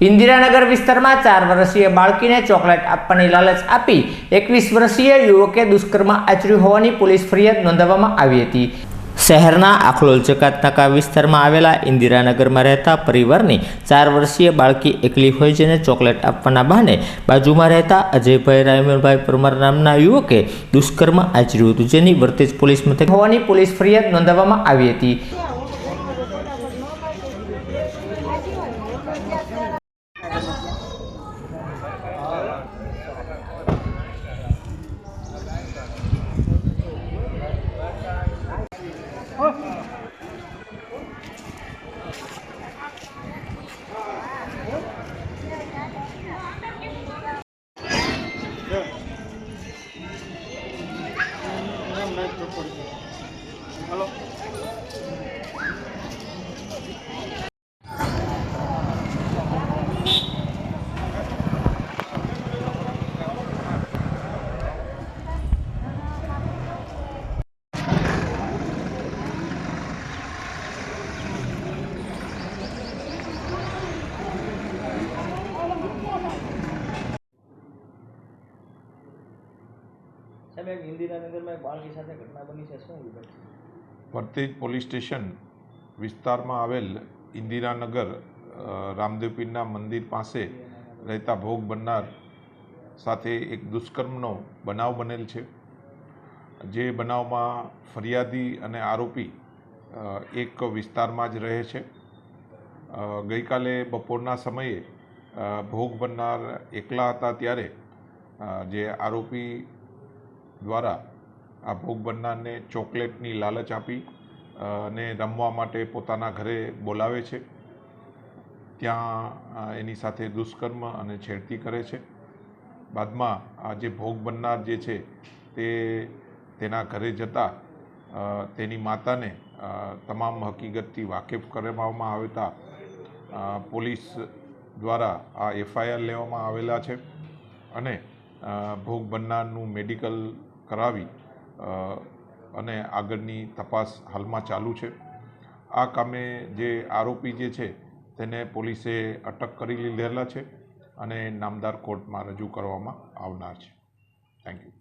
ઇન્દિરાનગર વિસ્તારમાં ચાર વર્ષીય બાળકીને ચોકલેટ આપવાની લાલચ આપી એકવીસ વર્ષીય યુવકે દુષ્કર્મ આચર્યું હોવાની પોલીસ ફરિયાદ નોંધાવવામાં આવી હતી. શહેરના આખલોલ ચકાતનાકા વિસ્તારમાં આવેલા ઇન્દિરાનગરમાં રહેતા પરિવારની ચાર વર્ષીય બાળકી એકલી હોય જેને ચોકલેટ આપવાના બહાને બાજુમાં રહેતા અજયભાઈ રાયમલભાઈ પરમાર નામના યુવકે દુષ્કર્મ આચર્યું હતું, જેની વર્તેજ પોલીસ મથક હોવાની પોલીસ ફરિયાદ નોંધાવવામાં આવી હતી. Halo. સાહેબ એક ઇન્દિરાનગરમાં એક બાળકી સાથે ઘટના બની છે, શું વિગત પોલીસ સ્ટેશન વિસ્તારમાં આવેલ ઇન્દિરાનગર રામદેવપીરના મંદિર પાસે રહેતા ભોગ બનનાર સાથે એક દુષ્કર્મનો બનાવ બનેલ છે. જે બનાવમાં ફરિયાદી અને આરોપી એક વિસ્તારમાં જ રહે છે. ગઈકાલે બપોરના સમયે ભોગ બનનાર એકલા હતા ત્યારે જે આરોપી દ્વારા આ ભોગ બનનારને ચોકલેટની લાલચ આપી અને રમવા માટે પોતાના ઘરે બોલાવે છે. ત્યાં એની સાથે દુષ્કર્મ અને છેડતી કરે છે. બાદમાં આ જે ભોગ બનનાર જે છે, તે તેના ઘરે જતા તેની માતાને તમામ હકીકતથી વાકેફ કરવામાં આવતા પોલીસ દ્વારા આ એફઆઈઆર લેવામાં આવેલા છે. અને ભોગ બનનારનું મેડિકલ કરાવી અને આગળની તપાસ હાલમાં ચાલુ છે. આ કામે જે આરોપી જે છે, તેને પોલીસે અટક કરી લીધેલા છે અને નામદાર કોર્ટમાં રજૂ કરવામાં આવનાર છે. Thank you